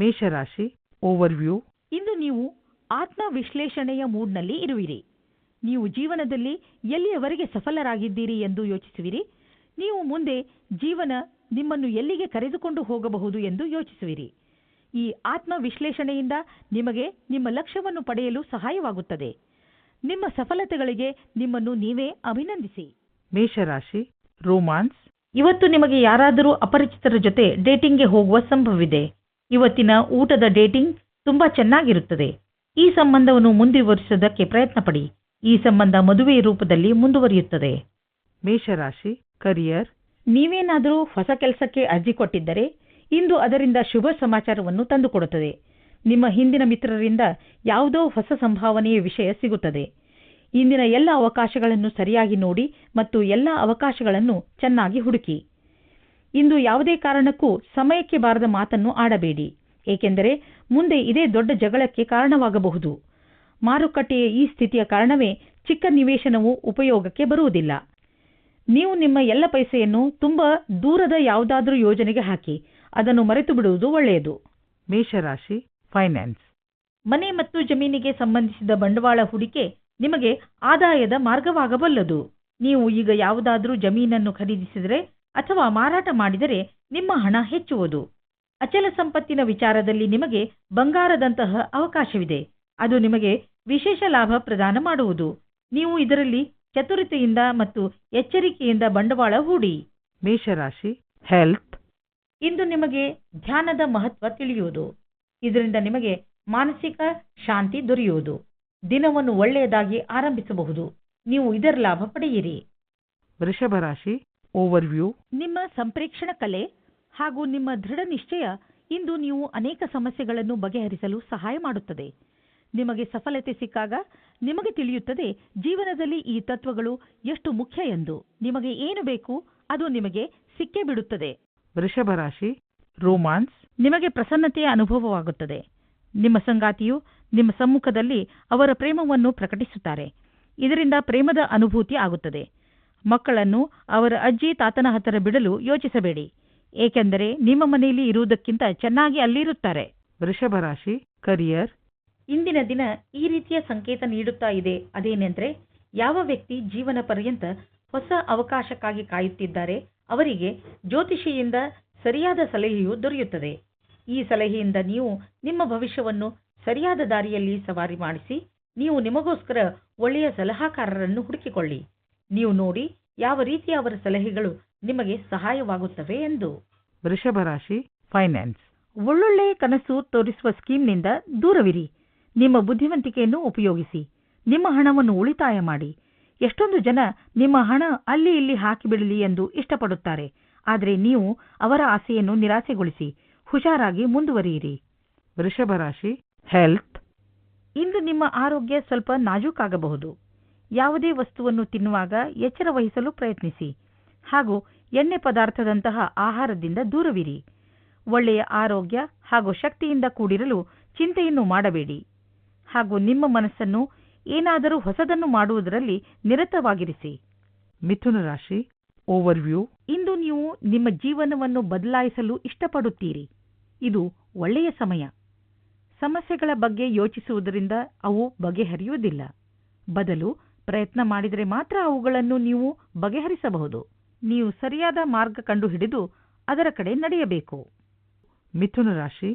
ಮೇಷರಾಶಿ ಓವರ್ವ್ಯೂ ಇಂದು ನೀವು ಆತ್ಮ ವಿಶ್ಲೇಷಣೆಯ ಮೂಡ್ನಲ್ಲಿ ಇರುವಿರಿ. ನೀವು ಜೀವನದಲ್ಲಿ ಎಲ್ಲಿಯವರೆಗೆ ಸಫಲರಾಗಿದ್ದೀರಿ ಎಂದು ಯೋಚಿಸುವಿರಿ. ನೀವು ಮುಂದೆ ಜೀವನ ನಿಮ್ಮನ್ನು ಎಲ್ಲಿಗೆ ಕರೆದುಕೊಂಡು ಹೋಗಬಹುದು ಎಂದು ಯೋಚಿಸುವಿರಿ. ಈ ಆತ್ಮ ವಿಶ್ಲೇಷಣೆಯಿಂದ ನಿಮಗೆ ನಿಮ್ಮ ಲಕ್ಷ್ಯವನ್ನು ಪಡೆಯಲು ಸಹಾಯವಾಗುತ್ತದೆ. ನಿಮ್ಮ ಸಫಲತೆಗಳಿಗೆ ನಿಮ್ಮನ್ನು ನೀವೇ ಅಭಿನಂದಿಸಿ. ಮೇಷರಾಶಿ ರೋಮಾನ್ಸ್ ಇವತ್ತು ನಿಮಗೆ ಯಾರಾದರೂ ಅಪರಿಚಿತರ ಜೊತೆ ಡೇಟಿಂಗ್ಗೆ ಹೋಗುವ ಸಂಭವವಿದೆ. ಇವತ್ತಿನ ಊಟದ ಡೇಟಿಂಗ್ ತುಂಬಾ ಚೆನ್ನಾಗಿರುತ್ತದೆ. ಈ ಸಂಬಂಧವನ್ನು ಮುಂದುವರಿಸುವುದಕ್ಕೆ ಪ್ರಯತ್ನಪಡಿ. ಈ ಸಂಬಂಧ ಮದುವೆ ರೂಪದಲ್ಲಿ ಮುಂದುವರಿಯುತ್ತದೆ. ಮೇಷರಾಶಿ ಕರಿಯರ್ ನೀವೇನಾದರೂ ಹೊಸ ಕೆಲಸಕ್ಕೆ ಅರ್ಜಿ ಕೊಟ್ಟಿದ್ದರೆ ಇಂದು ಅದರಿಂದ ಶುಭ ಸಮಾಚಾರವನ್ನು ತಂದುಕೊಡುತ್ತದೆ. ನಿಮ್ಮ ಹಿಂದಿನ ಮಿತ್ರರಿಂದ ಯಾವುದೋ ಹೊಸ ಸಂಭಾವನೆಯ ವಿಷಯ ಸಿಗುತ್ತದೆ. ಇಂದಿನ ಎಲ್ಲ ಅವಕಾಶಗಳನ್ನು ಸರಿಯಾಗಿ ನೋಡಿ ಮತ್ತು ಎಲ್ಲ ಅವಕಾಶಗಳನ್ನು ಚೆನ್ನಾಗಿ ಹುಡುಕಿ. ಇಂದು ಯಾವುದೇ ಕಾರಣಕ್ಕೂ ಸಮಯಕ್ಕೆ ಬಾರದ ಮಾತನ್ನು ಆಡಬೇಡಿ. ಏಕೆಂದರೆ ಮುಂದೆ ಇದೇ ದೊಡ್ಡ ಜಗಳಕ್ಕೆ ಕಾರಣವಾಗಬಹುದು. ಮಾರುಕಟ್ಟೆಯ ಈ ಸ್ಥಿತಿಯ ಕಾರಣವೇ ಚಿಕ್ಕ ನಿವೇಶನವು ಉಪಯೋಗಕ್ಕೆ ಬರುವುದಿಲ್ಲ. ನೀವು ನಿಮ್ಮ ಎಲ್ಲ ಪೈಸೆಯನ್ನು ತುಂಬಾ ದೂರದ ಯಾವುದಾದರೂ ಯೋಜನೆಗೆ ಹಾಕಿ ಅದನ್ನು ಮರೆತು ಬಿಡುವುದು ಒಳ್ಳೆಯದು. ಮೇಷರಾಶಿ ಫೈನಾನ್ಸ್. ಮನೆ ಮತ್ತು ಜಮೀನಿಗೆ ಸಂಬಂಧಿಸಿದ ಬಂಡವಾಳ ಹೂಡಿಕೆ ನಿಮಗೆ ಆದಾಯದ ಮಾರ್ಗವಾಗಬಲ್ಲದು. ನೀವು ಈಗ ಯಾವುದಾದರೂ ಜಮೀನನ್ನು ಖರೀದಿಸಿದರೆ ಅಥವಾ ಮಾರಾಟ ಮಾಡಿದರೆ ನಿಮ್ಮ ಹಣ ಹೆಚ್ಚುವುದು. ಅಚಲ ಸಂಪತ್ತಿನ ವಿಚಾರದಲ್ಲಿ ನಿಮಗೆ ಬಂಗಾರದಂತಹ ಅವಕಾಶವಿದೆ. ಅದು ನಿಮಗೆ ವಿಶೇಷ ಲಾಭ ಪ್ರದಾನ ಮಾಡುವುದು. ನೀವು ಇದರಲ್ಲಿ ಚತುರತೆಯಿಂದ ಮತ್ತು ಎಚ್ಚರಿಕೆಯಿಂದ ಬಂಡವಾಳ ಹೂಡಿ. ಮೇಷರಾಶಿ ಹೆಲ್ತ್ ಇಂದು ನಿಮಗೆ ಧ್ಯಾನದ ಮಹತ್ವ ತಿಳಿಯುವುದು. ಇದರಿಂದ ನಿಮಗೆ ಮಾನಸಿಕ ಶಾಂತಿ ದೊರೆಯುವುದು. ದಿನವನ್ನು ಒಳ್ಳೆಯದಾಗಿ ಆರಂಭಿಸಬಹುದು. ನೀವು ಇದರ ಲಾಭ ಪಡೆಯಿರಿ. ವೃಷಭ ರಾಶಿ ಓವರ್ವ್ಯೂ ನಿಮ್ಮ ಸಂಪ್ರೇಕ್ಷಣ ಕಲೆ ಹಾಗೂ ನಿಮ್ಮ ದೃಢ ನಿಶ್ಚಯ ಇಂದು ನೀವು ಅನೇಕ ಸಮಸ್ಯೆಗಳನ್ನು ಬಗೆಹರಿಸಲು ಸಹಾಯ ಮಾಡುತ್ತದೆ. ನಿಮಗೆ ಸಫಲತೆ ಸಿಕ್ಕಾಗ ನಿಮಗೆ ತಿಳಿಯುತ್ತದೆ ಜೀವನದಲ್ಲಿ ಈ ತತ್ವಗಳು ಎಷ್ಟು ಮುಖ್ಯ ಎಂದು. ನಿಮಗೆ ಏನು ಬೇಕು ಅದು ನಿಮಗೆ ಸಿಕ್ಕೇ ಬಿಡುತ್ತದೆ. ವೃಷಭ ರಾಶಿ ರೋಮಾನ್ಸ್. ನಿಮಗೆ ಪ್ರಸನ್ನತೆಯ ಅನುಭವವಾಗುತ್ತದೆ. ನಿಮ್ಮ ಸಂಗಾತಿಯು ನಿಮ್ಮ ಸಮ್ಮುಖದಲ್ಲಿ ಅವರ ಪ್ರೇಮವನ್ನು ಪ್ರಕಟಿಸುತ್ತಾರೆ. ಇದರಿಂದ ಪ್ರೇಮದ ಅನುಭೂತಿ ಆಗುತ್ತದೆ. ಮಕ್ಕಳನ್ನು ಅವರ ಅಜ್ಜಿ ತಾತನ ಹತ್ತಿರ ಬಿಡಲು ಯೋಚಿಸಬೇಡಿ. ಏಕೆಂದರೆ ನಿಮ್ಮ ಮನೆಯಲ್ಲಿ ಇರುವುದಕ್ಕಿಂತ ಚೆನ್ನಾಗಿ ಅಲ್ಲಿರುತ್ತಾರೆ. ವೃಷಭ ರಾಶಿ ಕರಿಯರ್ ಇಂದಿನ ದಿನ ಈ ರೀತಿಯ ಸಂಕೇತ ನೀಡುತ್ತಾ ಇದೆ. ಅದೇನೆಂದರೆ ಯಾವ ವ್ಯಕ್ತಿ ಜೀವನ ಪರ್ಯಂತ ಹೊಸ ಅವಕಾಶಕ್ಕಾಗಿ ಕಾಯುತ್ತಿದ್ದಾರೆ ಅವರಿಗೆ ಜ್ಯೋತಿಷಿಯಿಂದ ಸರಿಯಾದ ಸಲಹೆಯು ದೊರೆಯುತ್ತದೆ. ಈ ಸಲಹೆಯಿಂದ ನೀವು ನಿಮ್ಮ ಭವಿಷ್ಯವನ್ನು ಸರಿಯಾದ ದಾರಿಯಲ್ಲಿ ಸವಾರಿ ಮಾಡಿಸಿ ನೀವು ನಿಮಗೋಸ್ಕರ ಒಳ್ಳೆಯ ಸಲಹಾಕಾರರನ್ನು ಹುಡುಕಿಕೊಳ್ಳಿ. ನೀವು ನೋಡಿ ಯಾವ ರೀತಿಯ ಅವರ ಸಲಹೆಗಳು ನಿಮಗೆ ಸಹಾಯವಾಗುತ್ತವೆ ಎಂದು. ವೃಷಭ ರಾಶಿ ಫೈನಾನ್ಸ್ ಒಳ್ಳೊಳ್ಳೆ ಕನಸು ತೋರಿಸುವ ಸ್ಕೀಮ್ನಿಂದ ದೂರವಿರಿ. ನಿಮ್ಮ ಬುದ್ಧಿವಂತಿಕೆಯನ್ನು ಉಪಯೋಗಿಸಿ. ನಿಮ್ಮ ಹಣವನ್ನು ಉಳಿತಾಯ ಮಾಡಿ. ಎಷ್ಟೊಂದು ಜನ ನಿಮ್ಮ ಹಣ ಅಲ್ಲಿ ಇಲ್ಲಿ ಹಾಕಿಬಿಡಲಿ ಎಂದು ಇಷ್ಟಪಡುತ್ತಾರೆ. ಆದರೆ ನೀವು ಅವರ ಆಸೆಯನ್ನು ನಿರಾಸೆಗೊಳಿಸಿ ಹುಷಾರಾಗಿ ಮುಂದುವರಿಯಿರಿ. ವೃಷಭ ರಾಶಿ ಹೆಲ್ತ್ ಇಂದು ನಿಮ್ಮ ಆರೋಗ್ಯ ಸ್ವಲ್ಪ ನಾಜೂಕಾಗಬಹುದು. ಯಾವುದೇ ವಸ್ತುವನ್ನು ತಿನ್ನುವಾಗ ಎಚ್ಚರ ವಹಿಸಲು ಪ್ರಯತ್ನಿಸಿ. ಹಾಗೂ ಎಣ್ಣೆ ಪದಾರ್ಥದಂತಹ ಆಹಾರದಿಂದ ದೂರವಿರಿ. ಒಳ್ಳೆಯ ಆರೋಗ್ಯ ಹಾಗೂ ಶಕ್ತಿಯಿಂದ ಕೂಡಿರಲು ಚಿಂತೆಯನ್ನು ಮಾಡಬೇಡಿ. ಹಾಗೂ ನಿಮ್ಮ ಮನಸ್ಸನ್ನು ಏನಾದರೂ ಹೊಸದನ್ನು ಮಾಡುವುದರಲ್ಲಿ ನಿರತವಾಗಿರಿಸಿ. ಮಿಥುನ ರಾಶಿ ಓವರ್ವ್ಯೂ ಇಂದು ನೀವು ನಿಮ್ಮ ಜೀವನವನ್ನು ಬದಲಾಯಿಸಲು ಇಷ್ಟಪಡುತ್ತೀರಿ. ಇದು ಒಳ್ಳೆಯ ಸಮಯ. ಸಮಸ್ಯೆಗಳ ಬಗ್ಗೆ ಯೋಚಿಸುವುದರಿಂದ ಅವು ಬಗೆಹರಿಯುವುದಿಲ್ಲ. ಬದಲು ಪ್ರಯತ್ನ ಮಾಡಿದರೆ ಮಾತ್ರ ಅವುಗಳನ್ನು ನೀವು ಬಗೆಹರಿಸಬಹುದು. ನೀವು ಸರಿಯಾದ ಮಾರ್ಗ ಕಂಡುಹಿಡಿದು ಅದರ ಕಡೆ ನಡೆಯಬೇಕು. ಮಿಥುನ ರಾಶಿ,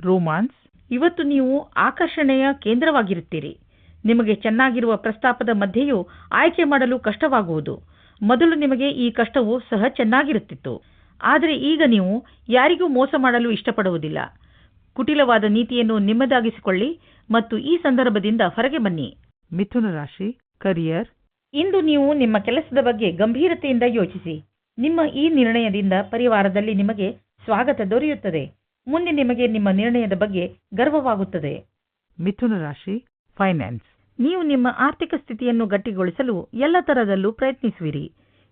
ರೋಮಾನ್ಸ್. ಇವತ್ತು ನೀವು ಆಕರ್ಷಣೆಯ ಕೇಂದ್ರವಾಗಿರುತ್ತೀರಿ. ನಿಮಗೆ ಚೆನ್ನಾಗಿರುವ ಪ್ರಸ್ತಾಪದ ಮಧ್ಯೆಯೂ ಆಯ್ಕೆ ಮಾಡಲು ಕಷ್ಟವಾಗುವುದು. ಮೊದಲು ನಿಮಗೆ ಈ ಕಷ್ಟವು ಸಹ ಚೆನ್ನಾಗಿರುತ್ತಿತ್ತು. ಆದರೆ ಈಗ ನೀವು ಯಾರಿಗೂ ಮೋಸ ಮಾಡಲು ಇಷ್ಟಪಡುವುದಿಲ್ಲ. ಕುಟಿಲವಾದ ನೀತಿಯನ್ನು ನಿಮ್ಮದಾಗಿಸಿಕೊಳ್ಳಿ ಮತ್ತು ಈ ಸಂದರ್ಭದಿಂದ ಹೊರಗೆ ಬನ್ನಿ. ಮಿಥುನ ರಾಶಿ ಕರಿಯರ್ ಇಂದು ನೀವು ನಿಮ್ಮ ಕೆಲಸದ ಬಗ್ಗೆ ಗಂಭೀರತೆಯಿಂದ ಯೋಚಿಸಿ. ನಿಮ್ಮ ಈ ನಿರ್ಣಯದಿಂದ ಪರಿವಾರದಲ್ಲಿ ನಿಮಗೆ ಸ್ವಾಗತ ದೊರೆಯುತ್ತದೆ. ಮುಂದೆ ನಿಮಗೆ ನಿಮ್ಮ ನಿರ್ಣಯದ ಬಗ್ಗೆ ಗರ್ವವಾಗುತ್ತದೆ. ಮಿಥುನ ರಾಶಿ ಫೈನಾನ್ಸ್ ನೀವು ನಿಮ್ಮ ಆರ್ಥಿಕ ಸ್ಥಿತಿಯನ್ನು ಗಟ್ಟಿಗೊಳಿಸಲು ಎಲ್ಲ ತರದಲ್ಲೂ ಪ್ರಯತ್ನಿಸುವಿರಿ.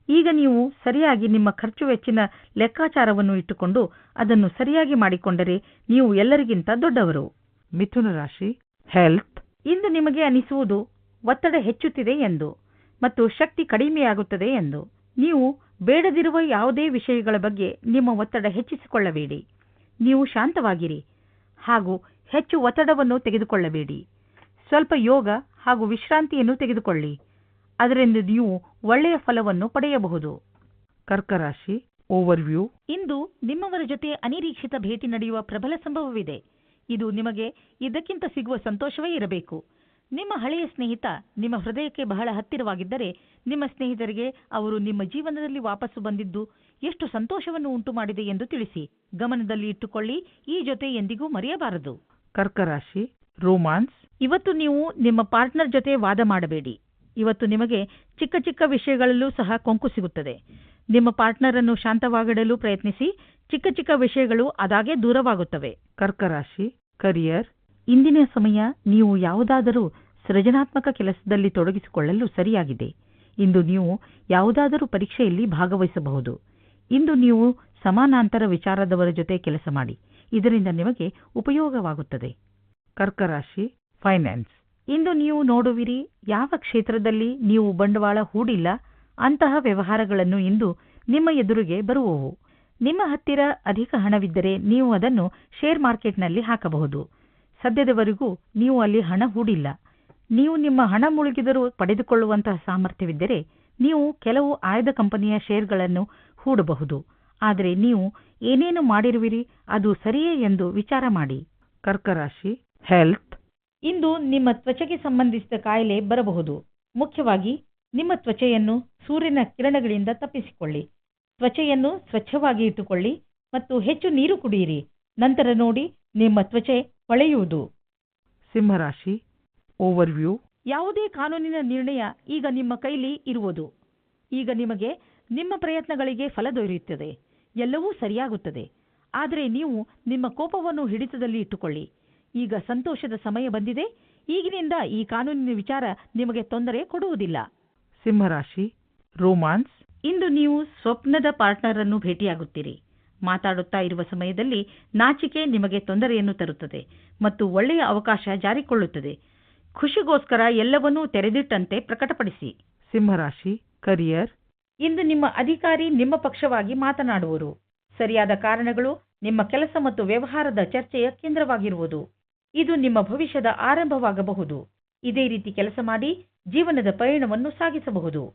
ಈಗ ನೀವು ಸರಿಯಾಗಿ ನಿಮ್ಮ ಖರ್ಚು ವೆಚ್ಚಿನ ಲೆಕ್ಕಾಚಾರವನ್ನು ಇಟ್ಟುಕೊಂಡು ಅದನ್ನು ಸರಿಯಾಗಿ ಮಾಡಿಕೊಂಡರೆ ನೀವು ಎಲ್ಲರಿಗಿಂತ ದೊಡ್ಡವರು. ಮಿಥುನ ರಾಶಿ ಹೆಲ್ತ್ ಇಂದು ನಿಮಗೆ ಅನಿಸುವುದು ಒತ್ತಡ ಹೆಚ್ಚುತ್ತಿದೆ ಎಂದು ಮತ್ತು ಶಕ್ತಿ ಕಡಿಮೆಯಾಗುತ್ತದೆ ಎಂದು. ನೀವು ಬೇಡದಿರುವ ಯಾವುದೇ ವಿಷಯಗಳ ಬಗ್ಗೆ ನಿಮ್ಮ ಒತ್ತಡ ಹೆಚ್ಚಿಸಿಕೊಳ್ಳಬೇಡಿ. ನೀವು ಶಾಂತವಾಗಿರಿ ಹಾಗೂ ಹೆಚ್ಚು ಒತ್ತಡವನ್ನು ತೆಗೆದುಕೊಳ್ಳಬೇಡಿ. ಸ್ವಲ್ಪ ಯೋಗ ಹಾಗೂ ವಿಶ್ರಾಂತಿಯನ್ನು ತೆಗೆದುಕೊಳ್ಳಿ. ಅದರಿಂದ ನೀವು ಒಳ್ಳೆಯ ಫಲವನ್ನು ಪಡೆಯಬಹುದು. ಕರ್ಕರಾಶಿ ಓವರ್ವ್ಯೂ ಇಂದು ನಿಮ್ಮವರ ಜೊತೆ ಅನಿರೀಕ್ಷಿತ ಭೇಟಿ ನಡೆಯುವ ಪ್ರಬಲ ಸಂಭವವಿದೆ. ಇದು ನಿಮಗೆ ಇದಕ್ಕಿಂತ ಸಿಗುವ ಸಂತೋಷವೇ ಇರಬೇಕು. ನಿಮ್ಮ ಹಳೆಯ ಸ್ನೇಹಿತ ನಿಮ್ಮ ಹೃದಯಕ್ಕೆ ಬಹಳ ಹತ್ತಿರವಾಗಿದ್ದರೆ ನಿಮ್ಮ ಸ್ನೇಹಿತರಿಗೆ ಅವರು ನಿಮ್ಮ ಜೀವನದಲ್ಲಿ ವಾಪಸ್ಸು ಬಂದಿದ್ದು ಎಷ್ಟು ಸಂತೋಷವನ್ನು ಉಂಟು ಮಾಡಿದೆ ಎಂದು ತಿಳಿಸಿ. ಗಮನದಲ್ಲಿ ಇಟ್ಟುಕೊಳ್ಳಿ ಈ ಜೊತೆ ಎಂದಿಗೂ ಮರೆಯಬಾರದು. ಕರ್ಕರಾಶಿ ರೋಮಾನ್ಸ್. ಇವತ್ತು ನೀವು ನಿಮ್ಮ ಪಾರ್ಟ್ನರ್ ಜೊತೆ ವಾದ ಮಾಡಬೇಡಿ. ಇವತ್ತು ನಿಮಗೆ ಚಿಕ್ಕ ಚಿಕ್ಕ ವಿಷಯಗಳಲ್ಲೂ ಸಹ ಕೊಂಕು ಸಿಗುತ್ತದೆ. ನಿಮ್ಮ ಪಾರ್ಟ್ನರ್ ಅನ್ನು ಶಾಂತವಾಗಿಡಲು ಪ್ರಯತ್ನಿಸಿ ಚಿಕ್ಕ ಚಿಕ್ಕ ವಿಷಯಗಳು ಅದಾಗೆ ದೂರವಾಗುತ್ತವೆ. ಕರ್ಕರಾಶಿ ಕರಿಯರ್. ಇಂದಿನ ಸಮಯ ನೀವು ಯಾವುದಾದರೂ ಸೃಜನಾತ್ಮಕ ಕೆಲಸದಲ್ಲಿ ತೊಡಗಿಸಿಕೊಳ್ಳಲು ಸರಿಯಾಗಿದೆ. ಇಂದು ನೀವು ಯಾವುದಾದರೂ ಪರೀಕ್ಷೆಯಲ್ಲಿ ಭಾಗವಹಿಸಬಹುದು. ಇಂದು ನೀವು ಸಮಾನಾಂತರ ವಿಚಾರದವರ ಜೊತೆ ಕೆಲಸ ಮಾಡಿ. ಇದರಿಂದ ನಿಮಗೆ ಉಪಯೋಗವಾಗುತ್ತದೆ. ಕರ್ಕರಾಶಿ ಫೈನಾನ್ಸ್ ಇಂದು ನೀವು ನೋಡುವಿರಿ, ಯಾವ ಕ್ಷೇತ್ರದಲ್ಲಿ ನೀವು ಬಂಡವಾಳ ಹೂಡಿಲ್ಲ, ಅಂತಹ ವ್ಯವಹಾರಗಳನ್ನು ಇಂದು ನಿಮ್ಮ ಎದುರಿಗೆ ಬರುವವು. ನಿಮ್ಮ ಹತ್ತಿರ ಅಧಿಕ ಹಣವಿದ್ದರೆ ನೀವು ಅದನ್ನು ಶೇರ್ ಮಾರ್ಕೆಟ್ನಲ್ಲಿ ಹಾಕಬಹುದು. ಸದ್ಯದವರೆಗೂ ನೀವು ಅಲ್ಲಿ ಹಣ ಹೂಡಿಲ್ಲ. ನೀವು ನಿಮ್ಮ ಹಣ ಮುಳುಗಿದರೂ ಪಡೆದುಕೊಳ್ಳುವಂತಹ ಸಾಮರ್ಥ್ಯವಿದ್ದರೆ ನೀವು ಕೆಲವು ಆಯ್ದ ಕಂಪನಿಯ ಶೇರ್ಗಳನ್ನು ಹೂಡಬಹುದು. ಆದರೆ ನೀವು ಏನೇನು ಮಾಡಿರುವಿರಿ ಅದು ಸರಿಯೇ ಎಂದು ವಿಚಾರ ಮಾಡಿ. ಕರ್ಕರಾಶಿ ಹೆಲ್ತ್. ಇಂದು ನಿಮ್ಮ ತ್ವಚೆಗೆ ಸಂಬಂಧಿಸಿದ ಕಾಯಿಲೆ ಬರಬಹುದು. ಮುಖ್ಯವಾಗಿ ನಿಮ್ಮ ತ್ವಚೆಯನ್ನು ಸೂರ್ಯನ ಕಿರಣಗಳಿಂದ ತಪ್ಪಿಸಿಕೊಳ್ಳಿ. ತ್ವಚೆಯನ್ನು ಸ್ವಚ್ಛವಾಗಿ ಇಟ್ಟುಕೊಳ್ಳಿ ಮತ್ತು ಹೆಚ್ಚು ನೀರು ಕುಡಿಯಿರಿ. ನಂತರ ನೋಡಿ ನಿಮ್ಮ ತ್ವಚೆ ಹೊಳೆಯುವುದು. ಸಿಂಹರಾಶಿ ಓವರ್ವ್ಯೂ ಯಾವುದೇ ಕಾನೂನಿನ ನಿರ್ಣಯ ಈಗ ನಿಮ್ಮ ಕೈಲಿ ಇರುವುದು. ಈಗ ನಿಮಗೆ ನಿಮ್ಮ ಪ್ರಯತ್ನಗಳಿಗೆ ಫಲ ದೊರೆಯುತ್ತದೆ. ಎಲ್ಲವೂ ಸರಿಯಾಗುತ್ತದೆ. ಆದರೆ ನೀವು ನಿಮ್ಮ ಕೋಪವನ್ನು ಹಿಡಿತದಲ್ಲಿ ಇಟ್ಟುಕೊಳ್ಳಿ. ಈಗ ಸಂತೋಷದ ಸಮಯ ಬಂದಿದೆ. ಈಗಿನಿಂದ ಈ ಕಾನೂನಿನ ವಿಚಾರ ನಿಮಗೆ ತೊಂದರೆ ಕೊಡುವುದಿಲ್ಲ. ಸಿಂಹರಾಶಿ ರೋಮಾನ್ಸ್ ಇಂದು ನೀವು ಸ್ವಪ್ನದ ಪಾರ್ಟ್ನರ್ ಅನ್ನು ಭೇಟಿಯಾಗುತ್ತೀರಿ. ಮಾತಾಡುತ್ತಾ ಇರುವ ಸಮಯದಲ್ಲಿ ನಾಚಿಕೆ ನಿಮಗೆ ತೊಂದರೆಯನ್ನು ತರುತ್ತದೆ ಮತ್ತು ಒಳ್ಳೆಯ ಅವಕಾಶ ಜಾರಿಕೊಳ್ಳುತ್ತದೆ. ಖುಷಿಗೋಸ್ಕರ ಎಲ್ಲವನ್ನೂ ತೆರೆದಿಟ್ಟಂತೆ ಪ್ರಕಟಪಡಿಸಿ. ಸಿಂಹರಾಶಿ ಕರಿಯರ್ ಇಂದು ನಿಮ್ಮ ಅಧಿಕಾರಿ ನಿಮ್ಮ ಪಕ್ಷವಾಗಿ ಮಾತನಾಡುವರು. ಸರಿಯಾದ ಕಾರಣಗಳು ನಿಮ್ಮ ಕೆಲಸ ಮತ್ತು ವ್ಯವಹಾರದ ಚರ್ಚೆಯ ಕೇಂದ್ರವಾಗಿರುವುದು. ಇದು ನಿಮ್ಮ ಭವಿಷ್ಯದ ಆರಂಭವಾಗಬಹುದು. ಇದೇ ರೀತಿ ಕೆಲಸ ಮಾಡಿ ಜೀವನದ ಪಯಣವನ್ನು ಸಾಗಿಸಬಹುದು.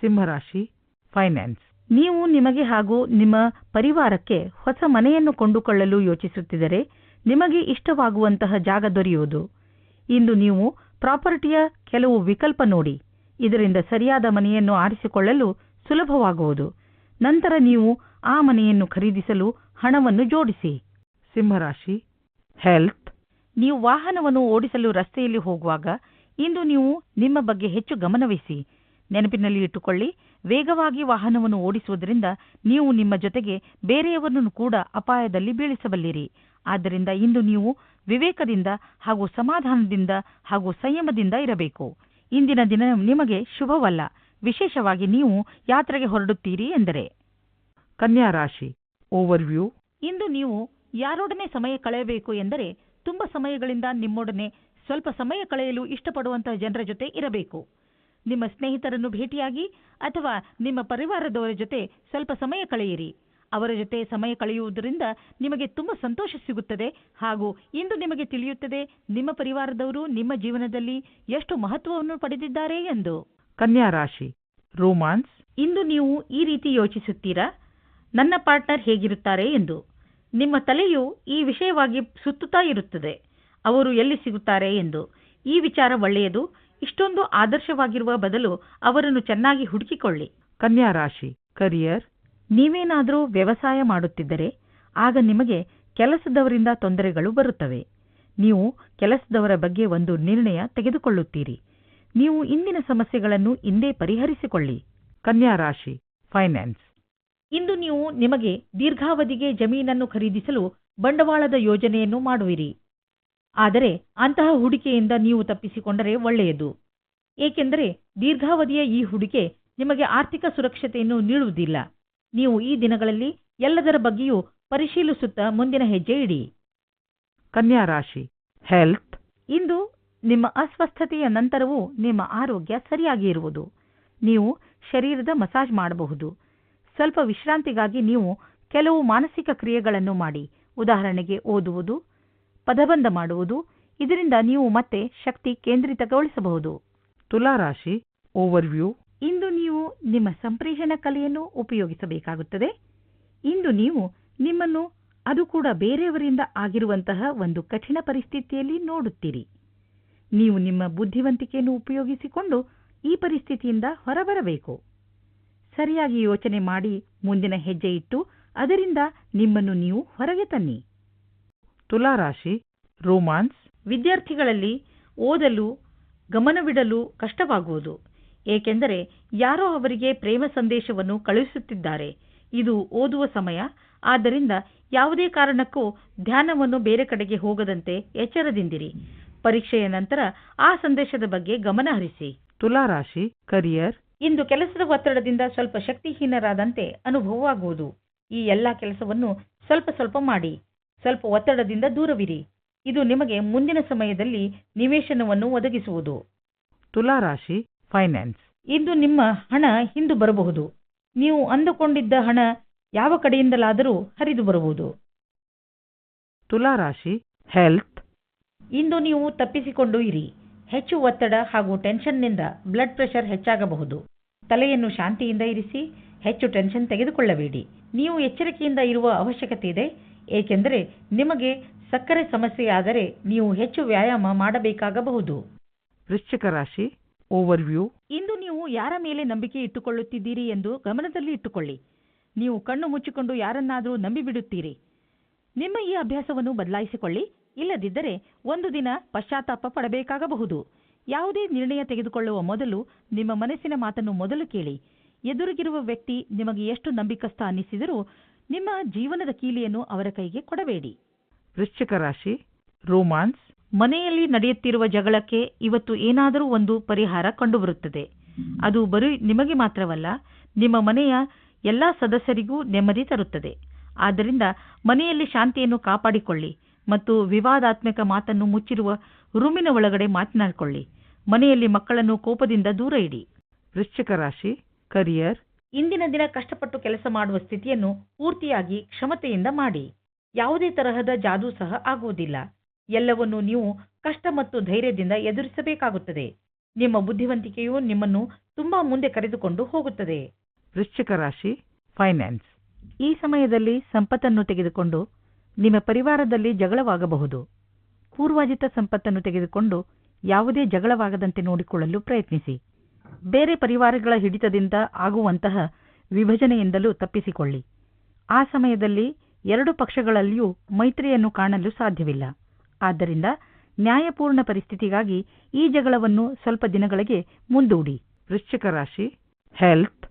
ಸಿಂಹರಾಶಿ ಫೈನಾನ್ಸ್ ನೀವು ನಿಮಗೆ ಹಾಗೂ ನಿಮ್ಮ ಪರಿವಾರಕ್ಕೆ ಹೊಸ ಮನೆಯನ್ನು ಕೊಂಡುಕೊಳ್ಳಲು ಯೋಚಿಸುತ್ತಿದ್ದರೆ ನಿಮಗೆ ಇಷ್ಟವಾಗುವಂತಹ ಜಾಗ ದೊರೆಯುವುದು. ಇಂದು ನೀವು ಪ್ರಾಪರ್ಟಿಯ ಕೆಲವು ವಿಕಲ್ಪ ನೋಡಿ. ಇದರಿಂದ ಸರಿಯಾದ ಮನೆಯನ್ನು ಆರಿಸಿಕೊಳ್ಳಲು ಸುಲಭವಾಗುವುದು. ನಂತರ ನೀವು ಆ ಮನೆಯನ್ನು ಖರೀದಿಸಲು ಹಣವನ್ನು ಜೋಡಿಸಿ. ಸಿಂಹರಾಶಿ ಹೆಲ್ತ್ ನೀವು ವಾಹನವನ್ನು ಓಡಿಸಲು ರಸ್ತೆಯಲ್ಲಿ ಹೋಗುವಾಗ ಇಂದು ನೀವು ನಿಮ್ಮ ಬಗ್ಗೆ ಹೆಚ್ಚು ಗಮನವಹಿಸಿ. ನೆನಪಿನಲ್ಲಿ ಇಟ್ಟುಕೊಳ್ಳಿ ವೇಗವಾಗಿ ವಾಹನವನ್ನು ಓಡಿಸುವುದರಿಂದ ನೀವು ನಿಮ್ಮ ಜೊತೆಗೆ ಬೇರೆಯವರನ್ನು ಕೂಡ ಅಪಾಯದಲ್ಲಿ ಬೀಳಿಸಬಲ್ಲಿರಿ. ಆದ್ದರಿಂದ ಇಂದು ನೀವು ವಿವೇಕದಿಂದ ಹಾಗೂ ಸಮಾಧಾನದಿಂದ ಹಾಗೂ ಸಂಯಮದಿಂದ ಇರಬೇಕು. ಇಂದಿನ ದಿನ ನಿಮಗೆ ಶುಭವಲ್ಲ. ವಿಶೇಷವಾಗಿ ನೀವು ಯಾತ್ರೆಗೆ ಹೊರಡುತ್ತೀರಿ ಎಂದರೆ. ಕನ್ಯಾ ರಾಶಿ ಓವರ್ವ್ಯೂ ಇಂದು ನೀವು ಯಾರೊಡನೆ ಸಮಯ ಕಳೆಯಬೇಕು ಎಂದರೆ ತುಂಬಾ ಸಮಯಗಳಿಂದ ನಿಮ್ಮೊಡನೆ ಸ್ವಲ್ಪ ಸಮಯ ಕಳೆಯಲು ಇಷ್ಟಪಡುವಂತಹ ಜನರ ಜೊತೆ ಇರಬೇಕು. ನಿಮ್ಮ ಸ್ನೇಹಿತರನ್ನು ಭೇಟಿಯಾಗಿ ಅಥವಾ ನಿಮ್ಮ ಪರಿವಾರದವರ ಜೊತೆ ಸ್ವಲ್ಪ ಸಮಯ ಕಳೆಯಿರಿ. ಅವರ ಜೊತೆ ಸಮಯ ಕಳೆಯುವುದರಿಂದ ನಿಮಗೆ ತುಂಬ ಸಂತೋಷ ಸಿಗುತ್ತದೆ ಹಾಗೂ ಇಂದು ನಿಮಗೆ ತಿಳಿಯುತ್ತದೆ ನಿಮ್ಮ ಪರಿವಾರದವರು ನಿಮ್ಮ ಜೀವನದಲ್ಲಿ ಎಷ್ಟು ಮಹತ್ವವನ್ನು ಪಡೆದಿದ್ದಾರೆ ಎಂದು. ಕನ್ಯಾ ರಾಶಿ ರೋಮಾನ್ಸ್. ಇಂದು ನೀವು ಈ ರೀತಿ ಯೋಚಿಸುತ್ತೀರಾ? ನನ್ನ ಪಾರ್ಟ್ನರ್ ಹೇಗಿರುತ್ತಾರೆ ಎಂದು. ನಿಮ್ಮ ತಲೆಯು ಈ ವಿಷಯವಾಗಿ ಸುತ್ತುತ್ತಾ ಇರುತ್ತದೆ. ಅವರು ಎಲ್ಲಿ ಸಿಗುತ್ತಾರೆ ಎಂದು. ಈ ವಿಚಾರ ಒಳ್ಳೆಯದು. ಇಷ್ಟೊಂದು ಆದರ್ಶವಾಗಿರುವ ಬದಲು ಅವರನ್ನು ಚೆನ್ನಾಗಿ ಹುಡುಕಿಕೊಳ್ಳಿ. ಕನ್ಯಾ ರಾಶಿ ಕರಿಯರ್ ನೀವೇನಾದರೂ ವ್ಯವಸಾಯ ಮಾಡುತ್ತಿದ್ದರೆ ಆಗ ನಿಮಗೆ ಕೆಲಸದವರಿಂದ ತೊಂದರೆಗಳು ಬರುತ್ತವೆ. ನೀವು ಕೆಲಸದವರ ಬಗ್ಗೆ ಒಂದು ನಿರ್ಣಯ ತೆಗೆದುಕೊಳ್ಳುತ್ತೀರಿ. ನೀವು ಇಂದಿನ ಸಮಸ್ಯೆಗಳನ್ನು ಇಂದೇ ಪರಿಹರಿಸಿಕೊಳ್ಳಿ. ಕನ್ಯಾ ರಾಶಿ ಫೈನಾನ್ಸ್ ಇಂದು ನೀವು ನಿಮಗೆ ದೀರ್ಘಾವಧಿಗೆ ಜಮೀನನ್ನು ಖರೀದಿಸಲು ಬಂಡವಾಳದ ಯೋಜನೆಯನ್ನು ಮಾಡುವಿರಿ. ಆದರೆ ಅಂತಹ ಹೂಡಿಕೆಯಿಂದ ನೀವು ತಪ್ಪಿಸಿಕೊಂಡರೆ ಒಳ್ಳೆಯದು. ಏಕೆಂದರೆ ದೀರ್ಘಾವಧಿಯ ಈ ಹೂಡಿಕೆ ನಿಮಗೆ ಆರ್ಥಿಕ ಸುರಕ್ಷತೆಯನ್ನು ನೀಡುವುದಿಲ್ಲ. ನೀವು ಈ ದಿನಗಳಲ್ಲಿ ಎಲ್ಲದರ ಬಗ್ಗೆಯೂ ಪರಿಶೀಲಿಸುತ್ತಾ ಮುಂದಿನ ಹೆಜ್ಜೆ ಇಡಿ. ಕನ್ಯಾ ರಾಶಿ ಹೆಲ್ತ್. ಇಂದು ನಿಮ್ಮ ಅಸ್ವಸ್ಥತೆಯ ನಂತರವೂ ನಿಮ್ಮ ಆರೋಗ್ಯ ಸರಿಯಾಗಿ ಇರುವುದು. ನೀವು ಶರೀರದ ಮಸಾಜ್ ಮಾಡಬಹುದು. ಸ್ವಲ್ಪ ವಿಶ್ರಾಂತಿಗಾಗಿ ನೀವು ಕೆಲವು ಮಾನಸಿಕ ಕ್ರಿಯೆಗಳನ್ನು ಮಾಡಿ. ಉದಾಹರಣೆಗೆ ಓದುವುದು ಪದಬಂಧ ಮಾಡುವುದು. ಇದರಿಂದ ನೀವು ಮತ್ತೆ ಶಕ್ತಿ ಕೇಂದ್ರಿತಗೊಳಿಸಬಹುದು. ತುಲಾ ರಾಶಿ ಓವರ್ವ್ಯೂ ಇಂದು ನೀವು ನಿಮ್ಮ ಸಂಪ್ರೇಷಣ ಕಲೆಯನ್ನು ಉಪಯೋಗಿಸಬೇಕಾಗುತ್ತದೆ. ಇಂದು ನೀವು ನಿಮ್ಮನ್ನು ಅದು ಕೂಡ ಬೇರೆಯವರಿಂದ ಆಗಿರುವಂತಹ ಒಂದು ಕಠಿಣ ಪರಿಸ್ಥಿತಿಯಲ್ಲಿ ನೋಡುತ್ತೀರಿ. ನೀವು ನಿಮ್ಮ ಬುದ್ಧಿವಂತಿಕೆಯನ್ನು ಉಪಯೋಗಿಸಿಕೊಂಡು ಈ ಪರಿಸ್ಥಿತಿಯಿಂದ ಹೊರಬರಬೇಕು. ಸರಿಯಾಗಿ ಯೋಚನೆ ಮಾಡಿ ಮುಂದಿನ ಹೆಜ್ಜೆ ಇಟ್ಟು ಅದರಿಂದ ನಿಮ್ಮನ್ನು ನೀವು ಹೊರಗೆ ತನ್ನಿ. ತುಲಾ ರಾಶಿ ರೋಮಾನ್ಸ್ ವಿದ್ಯಾರ್ಥಿಗಳಲ್ಲಿ ಓದಲು ಗಮನವಿಡಲು ಕಷ್ಟವಾಗುವುದು. ಏಕೆಂದರೆ ಯಾರೋ ಅವರಿಗೆ ಪ್ರೇಮ ಸಂದೇಶವನ್ನು ಕಳುಹಿಸುತ್ತಿದ್ದಾರೆ. ಇದು ಓದುವ ಸಮಯ. ಆದ್ದರಿಂದ ಯಾವುದೇ ಕಾರಣಕ್ಕೂ ಧ್ಯಾನವನ್ನು ಬೇರೆ ಕಡೆಗೆ ಹೋಗದಂತೆ ಎಚ್ಚರದಿಂದಿರಿ. ಪರೀಕ್ಷೆಯ ನಂತರ ಆ ಸಂದೇಶದ ಬಗ್ಗೆ ಗಮನ ಹರಿಸಿ. ತುಲಾ ರಾಶಿ ಕರಿಯರ್. ಇಂದು ಕೆಲಸದ ಒತ್ತಡದಿಂದ ಸ್ವಲ್ಪ ಶಕ್ತಿಹೀನರಾದಂತೆ ಅನುಭವವಾಗುವುದು. ಈ ಎಲ್ಲ ಕೆಲಸವನ್ನು ಸ್ವಲ್ಪ ಸ್ವಲ್ಪ ಮಾಡಿ. ಸ್ವಲ್ಪ ಒತ್ತಡದಿಂದ ದೂರವಿರಿ. ಇದು ನಿಮಗೆ ಮುಂದಿನ ಸಮಯದಲ್ಲಿ ನಿವೇಶನವನ್ನು ಒದಗಿಸುವುದು. ತುಲಾ ರಾಶಿ ಫೈನಾನ್ಸ್ ಇಂದು ನಿಮ್ಮ ಹಣ ಹಿಂದು ಬರಬಹುದು. ನೀವು ಅಂದುಕೊಂಡಿದ್ದ ಹಣ ಯಾವ ಕಡೆಯಿಂದಲಾದರೂ ಹರಿದು ಬರುವುದು ತುಲಾ ರಾಶಿ ಹೆಲ್ತ್ ಇಂದು ನೀವು ತಪ್ಪಿಸಿಕೊಂಡು ಇರಿ. ಹೆಚ್ಚು ಒತ್ತಡ ಹಾಗೂ ಟೆನ್ಷನ್ನಿಂದ ಬ್ಲಡ್ ಪ್ರೆಷರ್ ಹೆಚ್ಚಾಗಬಹುದು. ತಲೆಯನ್ನು ಶಾಂತಿಯಿಂದ ಇರಿಸಿ ಹೆಚ್ಚು ಟೆನ್ಷನ್ ತೆಗೆದುಕೊಳ್ಳಬೇಡಿ. ನೀವು ಎಚ್ಚರಿಕೆಯಿಂದ ಇರುವ ಅವಶ್ಯಕತೆ ಇದೆ. ಏಕೆಂದರೆ ನಿಮಗೆ ಸಕ್ಕರೆ ಸಮಸ್ಯೆಯಾದರೆ ನೀವು ಹೆಚ್ಚು ವ್ಯಾಯಾಮ ಮಾಡಬೇಕಾಗಬಹುದು. ವೃಶ್ಚಿಕ ರಾಶಿ ಓವರ್ವ್ಯೂ ಇಂದು ನೀವು ಯಾರ ಮೇಲೆ ನಂಬಿಕೆ ಇಟ್ಟುಕೊಳ್ಳುತ್ತಿದ್ದೀರಿ ಎಂದು ಗಮನದಲ್ಲಿ ಇಟ್ಟುಕೊಳ್ಳಿ. ನೀವು ಕಣ್ಣು ಮುಚ್ಚಿಕೊಂಡು ಯಾರನ್ನಾದರೂ ನಂಬಿಬಿಡುತ್ತೀರಿ. ನಿಮ್ಮ ಈ ಅಭ್ಯಾಸವನ್ನು ಬದಲಾಯಿಸಿಕೊಳ್ಳಿ. ಇಲ್ಲದಿದ್ದರೆ ಒಂದು ದಿನ ಪಶ್ಚಾತ್ತಾಪ ಪಡಬೇಕಾಗಬಹುದು. ಯಾವುದೇ ನಿರ್ಣಯ ತೆಗೆದುಕೊಳ್ಳುವ ಮೊದಲು ನಿಮ್ಮ ಮನಸ್ಸಿನ ಮಾತನ್ನು ಮೊದಲು ಕೇಳಿ. ಎದುರಿಗಿರುವ ವ್ಯಕ್ತಿ ನಿಮಗೆ ಎಷ್ಟು ನಂಬಿಕಸ್ಥ ಅನ್ನಿಸಿದರೂ ನಿಮ್ಮ ಜೀವನದ ಕೀಲಿಯನ್ನು ಅವರ ಕೈಗೆ ಕೊಡಬೇಡಿ. ವೃಶ್ಚಿಕ ರಾಶಿ ರೋಮಾನ್ಸ್. ಮನೆಯಲ್ಲಿ ನಡೆಯುತ್ತಿರುವ ಜಗಳಕ್ಕೆ ಇವತ್ತು ಏನಾದರೂ ಒಂದು ಪರಿಹಾರ ಕಂಡುಬರುತ್ತದೆ. ಅದು ಬರೀ ನಿಮಗೆ ಮಾತ್ರವಲ್ಲ ನಿಮ್ಮ ಮನೆಯ ಎಲ್ಲಾ ಸದಸ್ಯರಿಗೂ ನೆಮ್ಮದಿ ತರುತ್ತದೆ. ಆದ್ದರಿಂದ ಮನೆಯಲ್ಲಿ ಶಾಂತಿಯನ್ನು ಕಾಪಾಡಿಕೊಳ್ಳಿ ಮತ್ತು ವಿವಾದಾತ್ಮಕ ಮಾತನ್ನು ಮುಚ್ಚಿರುವ ರೂಮಿನ ಒಳಗಡೆ ಮಾತನಾಡಿಕೊಳ್ಳಿ. ಮನೆಯಲ್ಲಿ ಮಕ್ಕಳನ್ನು ಕೋಪದಿಂದ ದೂರ ಇಡಿ. ವೃಶ್ಚಿಕ ರಾಶಿ ಕರಿಯರ್ ಇಂದಿನ ದಿನ ಕಷ್ಟಪಟ್ಟು ಕೆಲಸ ಮಾಡುವ ಸ್ಥಿತಿಯನ್ನು ಪೂರ್ತಿಯಾಗಿ ಕ್ಷಮತೆಯಿಂದ ಮಾಡಿ. ಯಾವುದೇ ತರಹದ ಜಾದೂ ಸಹ ಆಗುವುದಿಲ್ಲ. ಎಲ್ಲವನ್ನು ನೀವು ಕಷ್ಟ ಮತ್ತು ಧೈರ್ಯದಿಂದ ಎದುರಿಸಬೇಕಾಗುತ್ತದೆ. ನಿಮ್ಮ ಬುದ್ಧಿವಂತಿಕೆಯು ನಿಮ್ಮನ್ನು ತುಂಬಾ ಮುಂದೆ ಕರೆದುಕೊಂಡು ಹೋಗುತ್ತದೆ. ವೃಶ್ಚಿಕ ರಾಶಿ ಫೈನಾನ್ಸ್ ಈ ಸಮಯದಲ್ಲಿ ಸಂಪತ್ತನ್ನು ತೆಗೆದುಕೊಂಡು ನಿಮ್ಮ ಪರಿವಾರದಲ್ಲಿ ಜಗಳವಾಗಬಹುದು. ಪೂರ್ವಾಜಿತ ಸಂಪತ್ತನ್ನು ತೆಗೆದುಕೊಂಡು ಯಾವುದೇ ಜಗಳವಾಗದಂತೆ ನೋಡಿಕೊಳ್ಳಲು ಪ್ರಯತ್ನಿಸಿ. ಬೇರೆ ಪರಿವಾರಗಳ ಹಿಡಿತದಿಂದ ಆಗುವಂತಹ ವಿಭಜನೆಯಿಂದಲೂ ತಪ್ಪಿಸಿಕೊಳ್ಳಿ. ಆ ಸಮಯದಲ್ಲಿ ಎರಡು ಪಕ್ಷಗಳಲ್ಲಿಯೂ ಮೈತ್ರಿಯನ್ನು ಕಾಣಲು ಸಾಧ್ಯವಿಲ್ಲ. ಆದ್ದರಿಂದ ನ್ಯಾಯಪೂರ್ಣ ಪರಿಸ್ಥಿತಿಗಾಗಿ ಈ ಜಗಳವನ್ನು ಸ್ವಲ್ಪ ದಿನಗಳಿಗೆ ಮುಂದೂಡಿ. ವೃಶ್ಚಿಕ ರಾಶಿ, ಹೆಲ್ತ್.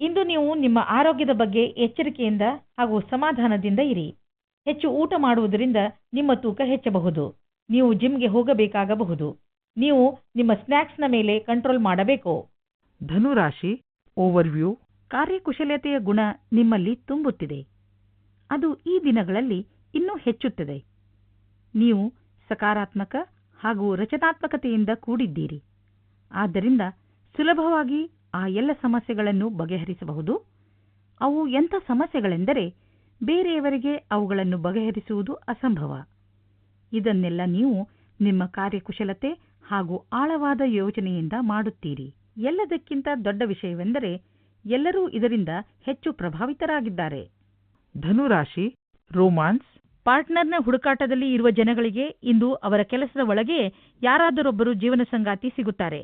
ಇಂದು ನೀವು ನಿಮ್ಮ ಆರೋಗ್ಯದ ಬಗ್ಗೆ ಎಚ್ಚರಿಕೆಯಿಂದ ಹಾಗೂ ಸಮಾಧಾನದಿಂದ ಇರಿ. ಹೆಚ್ಚು ಊಟ ಮಾಡುವುದರಿಂದ ನಿಮ್ಮ ತೂಕ ಹೆಚ್ಚಬಹುದು. ನೀವು ಜಿಮ್ಗೆ ಹೋಗಬೇಕಾಗಬಹುದು. ನೀವು ನಿಮ್ಮ ಸ್ನ್ಯಾಕ್ಸ್ನ ಮೇಲೆ ಕಂಟ್ರೋಲ್ ಮಾಡಬೇಕು. ಧನುರಾಶಿ ಓವರ್ವ್ಯೂ ಕಾರ್ಯಕುಶಲತೆಯ ಗುಣ ನಿಮ್ಮಲ್ಲಿ ತುಂಬುತ್ತಿದೆ. ಅದು ಈ ದಿನಗಳಲ್ಲಿ ಇನ್ನೂ ಹೆಚ್ಚುತ್ತದೆ. ನೀವು ಸಕಾರಾತ್ಮಕ ಹಾಗೂ ರಚನಾತ್ಮಕತೆಯಿಂದ ಕೂಡಿದ್ದೀರಿ. ಆದ್ದರಿಂದ ಸುಲಭವಾಗಿ ಆ ಎಲ್ಲ ಸಮಸ್ಯೆಗಳನ್ನು ಬಗೆಹರಿಸಬಹುದು. ಅವು ಎಂಥ ಸಮಸ್ಯೆಗಳೆಂದರೆ ಬೇರೆಯವರಿಗೆ ಅವುಗಳನ್ನು ಬಗೆಹರಿಸುವುದು ಅಸಂಭವ. ಇದನ್ನೆಲ್ಲ ನೀವು ನಿಮ್ಮ ಕಾರ್ಯಕುಶಲತೆ ಹಾಗೂ ಆಳವಾದ ಯೋಚನೆಯಿಂದ ಮಾಡುತ್ತೀರಿ. ಎಲ್ಲದಕ್ಕಿಂತ ದೊಡ್ಡ ವಿಷಯವೆಂದರೆ ಎಲ್ಲರೂ ಇದರಿಂದ ಹೆಚ್ಚು ಪ್ರಭಾವಿತರಾಗಿದ್ದಾರೆ. ಧನುರಾಶಿ ರೋಮಾನ್ಸ್. ಪಾರ್ಟ್ನರ್ನ ಹುಡುಕಾಟದಲ್ಲಿ ಇರುವ ಜನಗಳಿಗೆ ಇಂದು ಅವರ ಕೆಲಸದ ಒಳಗೆ ಯಾರಾದರೊಬ್ಬರು ಜೀವನ ಸಂಗಾತಿ ಸಿಗುತ್ತಾರೆ.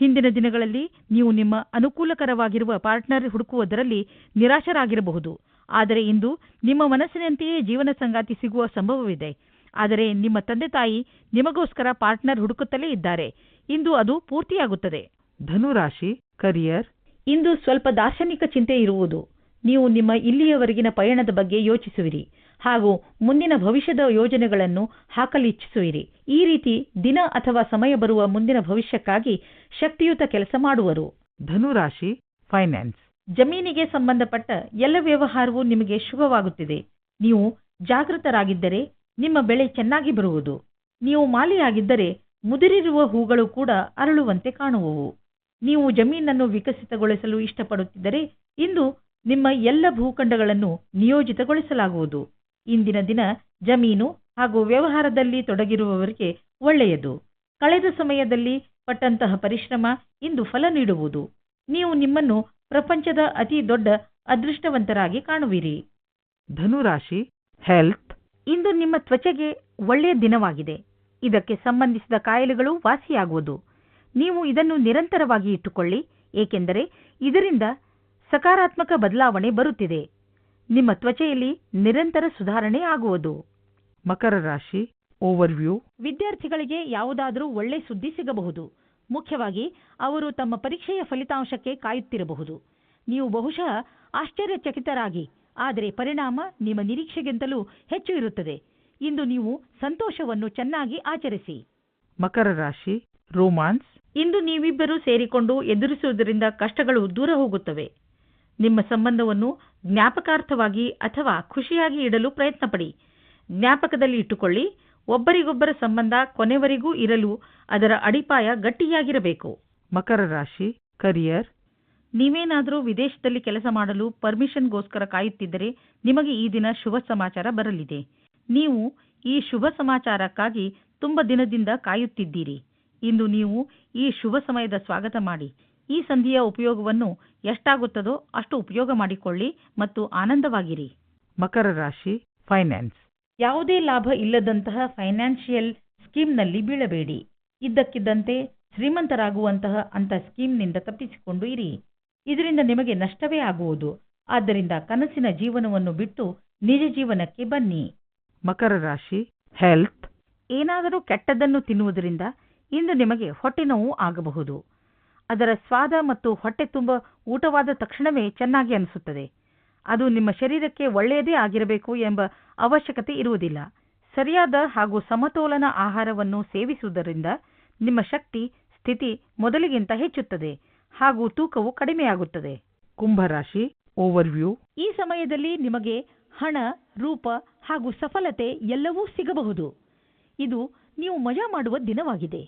ಹಿಂದಿನ ದಿನಗಳಲ್ಲಿ ನೀವು ನಿಮ್ಮ ಅನುಕೂಲಕರವಾಗಿರುವ ಪಾರ್ಟ್ನರ್ ಹುಡುಕುವುದರಲ್ಲಿ ನಿರಾಶರಾಗಿರಬಹುದು. ಆದರೆ ಇಂದು ನಿಮ್ಮ ಮನಸ್ಸಿನಂತೆಯೇ ಜೀವನ ಸಂಗಾತಿ ಸಿಗುವ ಸಂಭವವಿದೆ. ಆದರೆ ನಿಮ್ಮ ತಂದೆ ತಾಯಿ ನಿಮಗೋಸ್ಕರ ಪಾರ್ಟ್ನರ್ ಹುಡುಕುತ್ತಲೇ ಇದ್ದಾರೆ. ಇಂದು ಅದು ಪೂರ್ತಿಯಾಗುತ್ತದೆ. ಧನುರಾಶಿ ಕರಿಯರ್ ಇಂದು ಸ್ವಲ್ಪ ದಾರ್ಶನಿಕ ಚಿಂತೆ ಇರುವುದು. ನೀವು ನಿಮ್ಮ ಇಲ್ಲಿಯವರೆಗಿನ ಪಯಣದ ಬಗ್ಗೆ ಯೋಚಿಸುವಿರಿ. ಹಾಗೂ ಮುಂದಿನ ಭವಿಷ್ಯದ ಯೋಜನೆಗಳನ್ನು ಹಾಕಲಿಚ್ಛಿಸುವಿರಿ ಈ ರೀತಿ ದಿನ ಅಥವಾ ಸಮಯ ಬರುವ ಮುಂದಿನ ಭವಿಷ್ಯಕ್ಕಾಗಿ ಶಕ್ತಿಯುತ ಕೆಲಸ ಮಾಡುವರು. ಧನುರಾಶಿ ಫೈನಾನ್ಸ್ ಜಮೀನಿಗೆ ಸಂಬಂಧಪಟ್ಟ ಎಲ್ಲ ವ್ಯವಹಾರವೂ ನಿಮಗೆ ಶುಭವಾಗುತ್ತಿದೆ. ನೀವು ಜಾಗೃತರಾಗಿದ್ದರೆ ನಿಮ್ಮ ಬೆಳೆ ಚೆನ್ನಾಗಿ ಬರುವುದು. ನೀವು ಮಾಲಿಯಾಗಿದ್ದರೆ ಮುದುರಿರುವ ಹೂಗಳು ಕೂಡ ಅರಳುವಂತೆ ಕಾಣುವವು. ನೀವು ಜಮೀನನ್ನು ವಿಕಸಿತಗೊಳಿಸಲು ಇಷ್ಟಪಡುತ್ತಿದ್ದರೆ ಇಂದು ನಿಮ್ಮ ಎಲ್ಲ ಭೂಖಂಡಗಳನ್ನು ನಿಯೋಜಿತಗೊಳಿಸಲಾಗುವುದು. ಇಂದಿನ ದಿನ ಜಮೀನು ಹಾಗೂ ವ್ಯವಹಾರದಲ್ಲಿ ತೊಡಗಿರುವವರಿಗೆ ಒಳ್ಳೆಯದು. ಕಳೆದ ಸಮಯದಲ್ಲಿ ಪಟ್ಟಂತಹ ಪರಿಶ್ರಮ ಇಂದು ಫಲ ನೀಡುವುದು. ನೀವು ನಿಮ್ಮನ್ನು ಪ್ರಪಂಚದ ಅತಿ ದೊಡ್ಡ ಅದೃಷ್ಟವಂತರಾಗಿ ಕಾಣುವಿರಿ. ಧನುರಾಶಿ ಹೆಲ್ತ್ ಇಂದು ನಿಮ್ಮ ತ್ವಚೆಗೆ ಒಳ್ಳೆಯ ದಿನವಾಗಿದೆ. ಇದಕ್ಕೆ ಸಂಬಂಧಿಸಿದ ಕಾಯಿಲೆಗಳು ವಾಸಿಯಾಗುವುದು. ನೀವು ಇದನ್ನು ನಿರಂತರವಾಗಿ ಇಟ್ಟುಕೊಳ್ಳಿ ಏಕೆಂದರೆ ಇದರಿಂದ ಸಕಾರಾತ್ಮಕ ಬದಲಾವಣೆ ಬರುತ್ತಿದೆ. ನಿಮ್ಮ ತ್ವಚೆಯಲ್ಲಿ ನಿರಂತರ ಸುಧಾರಣೆ ಆಗುವುದು. ಮಕರ ರಾಶಿ ಓವರ್ವ್ಯೂ ವಿದ್ಯಾರ್ಥಿಗಳಿಗೆ ಯಾವುದಾದರೂ ಒಳ್ಳೆ ಸುದ್ದಿ ಸಿಗಬಹುದು. ಮುಖ್ಯವಾಗಿ ಅವರು ತಮ್ಮ ಪರೀಕ್ಷೆಯ ಫಲಿತಾಂಶಕ್ಕೆ ಕಾಯುತ್ತಿರಬಹುದು. ನೀವು ಬಹುಶಃ ಆಶ್ಚರ್ಯಚಕಿತರಾಗಿ ಆದರೆ ಪರಿಣಾಮ ನಿಮ್ಮ ನಿರೀಕ್ಷೆಗಿಂತಲೂ ಹೆಚ್ಚು ಇರುತ್ತದೆ. ಇಂದು ನೀವು ಸಂತೋಷವನ್ನು ಚೆನ್ನಾಗಿ ಆಚರಿಸಿ. ಮಕರ ರಾಶಿ ರೋಮಾನ್ಸ್. ಇಂದು ನೀವಿಬ್ಬರೂ ಸೇರಿಕೊಂಡು ಎದುರಿಸುವುದರಿಂದ ಕಷ್ಟಗಳು ದೂರ ಹೋಗುತ್ತವೆ. ನಿಮ್ಮ ಸಂಬಂಧವನ್ನು ಜ್ಞಾಪಕಾರ್ಥವಾಗಿ ಅಥವಾ ಖುಷಿಯಾಗಿ ಇಡಲು ಪ್ರಯತ್ನಪಡಿ. ಜ್ಞಾಪಕದಲ್ಲಿ ಇಟ್ಟುಕೊಳ್ಳಿ ಒಬ್ಬರಿಗೊಬ್ಬರ ಸಂಬಂಧ ಕೊನೆವರೆಗೂ ಇರಲು ಅದರ ಅಡಿಪಾಯ ಗಟ್ಟಿಯಾಗಿರಬೇಕು. ಮಕರ ರಾಶಿ ಕರಿಯರ್. ನೀವೇನಾದರೂ ವಿದೇಶದಲ್ಲಿ ಕೆಲಸ ಮಾಡಲು ಪರ್ಮಿಷನ್ಗೋಸ್ಕರ ಕಾಯುತ್ತಿದ್ದರೆ ನಿಮಗೆ ಈ ದಿನ ಶುಭ ಸಮಾಚಾರ ಬರಲಿದೆ. ನೀವು ಈ ಶುಭ ಸಮಾಚಾರಕ್ಕಾಗಿ ತುಂಬ ದಿನದಿಂದ ಕಾಯುತ್ತಿದ್ದೀರಿ. ಇಂದು ನೀವು ಈ ಶುಭ ಸಮಯದ ಸ್ವಾಗತ ಮಾಡಿ. ಈ ಸಂಧಿಯ ಉಪಯೋಗವನ್ನು ಎಷ್ಟಾಗುತ್ತದೋ ಅಷ್ಟು ಉಪಯೋಗ ಮಾಡಿಕೊಳ್ಳಿ ಮತ್ತು ಆನಂದವಾಗಿರಿ. ಮಕರ ರಾಶಿ ಫೈನಾನ್ಸ್. ಯಾವುದೇ ಲಾಭ ಇಲ್ಲದಂತಹ ಫೈನಾನ್ಷಿಯಲ್ ಸ್ಕೀಮ್ನಲ್ಲಿ ಬೀಳಬೇಡಿ. ಇದ್ದಕ್ಕಿದ್ದಂತೆ ಶ್ರೀಮಂತರಾಗುವಂತಹ ಅಂತ ಸ್ಕೀಮ್ನಿಂದ ತಪ್ಪಿಸಿಕೊಂಡು ಇರಿ. ಇದರಿಂದ ನಿಮಗೆ ನಷ್ಟವೇ ಆಗುವುದು. ಆದ್ದರಿಂದ ಕನಸಿನ ಜೀವನವನ್ನು ಬಿಟ್ಟು ನಿಜ ಜೀವನಕ್ಕೆ ಬನ್ನಿ. ಮಕರ ರಾಶಿ ಹೆಲ್ತ್ ಏನಾದರೂ ಕೆಟ್ಟದ್ದನ್ನು ತಿನ್ನುವುದರಿಂದ ಇಂದು ನಿಮಗೆ ಹೊಟ್ಟೆ ನೋವು ಆಗಬಹುದು. ಅದರ ಸ್ವಾದ ಮತ್ತು ಹೊಟ್ಟೆ ತುಂಬ ಊಟವಾದ ತಕ್ಷಣವೇ ಚೆನ್ನಾಗಿ ಅನಿಸುತ್ತದೆ. ಅದು ನಿಮ್ಮ ಶರೀರಕ್ಕೆ ಒಳ್ಳೆಯದೇ ಆಗಿರಬೇಕು ಎಂಬ ಅವಶ್ಯಕತೆ ಇರುವುದಿಲ್ಲ. ಸರಿಯಾದ ಹಾಗೂ ಸಮತೋಲನ ಆಹಾರವನ್ನು ಸೇವಿಸುವುದರಿಂದ ನಿಮ್ಮ ಶಕ್ತಿ ಸ್ಥಿತಿ ಮೊದಲಿಗಿಂತ ಹೆಚ್ಚುತ್ತದೆ. ಹಾಗೂ ತೂಕವು ಕಡಿಮೆಯಾಗುತ್ತದೆ. ಕುಂಭರಾಶಿ ಓವರ್ವ್ಯೂ ಈ ಸಮಯದಲ್ಲಿ ನಿಮಗೆ ಹಣ ರೂಪ ಹಾಗೂ ಸಫಲತೆ ಎಲ್ಲವೂ ಸಿಗಬಹುದು. ಇದು ನೀವು ಮಜಾ ಮಾಡುವ ದಿನವಾಗಿದೆ.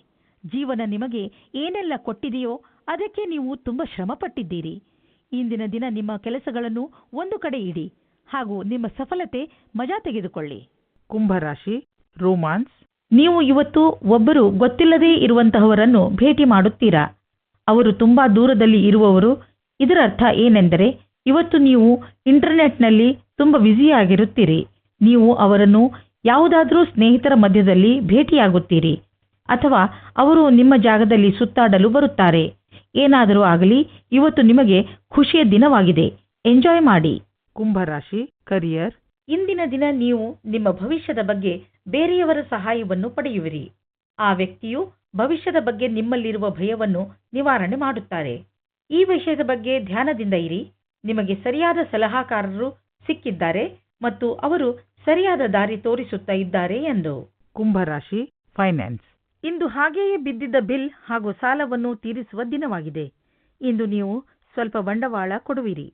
ಜೀವನ ನಿಮಗೆ ಏನೆಲ್ಲ ಕೊಟ್ಟಿದೆಯೋ ಅದಕ್ಕೆ ನೀವು ತುಂಬ ಶ್ರಮಪಟ್ಟಿದ್ದೀರಿ. ಇಂದಿನ ದಿನ ನಿಮ್ಮ ಕೆಲಸಗಳನ್ನು ಒಂದು ಕಡೆ ಇಡಿ ಹಾಗೂ ನಿಮ್ಮ ಸಫಲತೆ ಮಜಾ ತೆಗೆದುಕೊಳ್ಳಿ. ಕುಂಭರಾಶಿ ರೋಮಾನ್ಸ್ ನೀವು ಇವತ್ತು ಒಬ್ಬರು ಗೊತ್ತಿಲ್ಲದೇ ಇರುವಂತಹವರನ್ನು ಭೇಟಿ ಮಾಡುತ್ತೀರಾ? ಅವರು ತುಂಬಾ ದೂರದಲ್ಲಿ ಇರುವವರು. ಇದರ ಅರ್ಥ ಏನೆಂದರೆ ಇವತ್ತು ನೀವು ಇಂಟರ್ನೆಟ್ನಲ್ಲಿ ತುಂಬ ಬ್ಯುಸಿಯಾಗಿರುತ್ತೀರಿ ನೀವು ಅವರನ್ನು ಯಾವುದಾದರೂ ಸ್ನೇಹಿತರ ಮಧ್ಯದಲ್ಲಿ ಭೇಟಿಯಾಗುತ್ತೀರಿ. ಅಥವಾ ಅವರು ನಿಮ್ಮ ಜಾಗದಲ್ಲಿ ಸುತ್ತಾಡಲು ಬರುತ್ತಾರೆ. ಏನಾದರೂ ಆಗಲಿ ಇವತ್ತು ನಿಮಗೆ ಖುಷಿಯ ದಿನವಾಗಿದೆ. ಎಂಜಾಯ್ ಮಾಡಿ. ಕುಂಭರಾಶಿ ಕರಿಯರ್ ಇಂದಿನ ದಿನ ನೀವು ನಿಮ್ಮ ಭವಿಷ್ಯದ ಬಗ್ಗೆ ಬೇರೆಯವರ ಸಹಾಯವನ್ನು ಪಡೆಯುವಿರಿ. ಆ ವ್ಯಕ್ತಿಯು ಭವಿಷ್ಯದ ಬಗ್ಗೆ ನಿಮ್ಮಲ್ಲಿರುವ ಭಯವನ್ನು ನಿವಾರಣೆ ಮಾಡುತ್ತಾರೆ. ಈ ವಿಷಯದ ಬಗ್ಗೆ ಧ್ಯಾನದಿಂದ ಇರಿ. ನಿಮಗೆ ಸರಿಯಾದ ಸಲಹಾಕಾರರು ಸಿಕ್ಕಿದ್ದಾರೆ ಮತ್ತು ಅವರು ಸರಿಯಾದ ದಾರಿ ತೋರಿಸುತ್ತಾ ಇದ್ದಾರೆ ಎಂದು. ಕುಂಭರಾಶಿ ಫೈನಾನ್ಸ್ ಇಂದು ಹಾಗೆಯೇ ಬಿದ್ದಿದ್ದ ಬಿಲ್ ಹಾಗೂ ಸಾಲವನ್ನು ತೀರಿಸುವ ದಿನವಾಗಿದೆ. ಇಂದು ನೀವು ಸ್ವಲ್ಪ ಬಂಡವಾಳ ಕೊಡುವಿರಿ.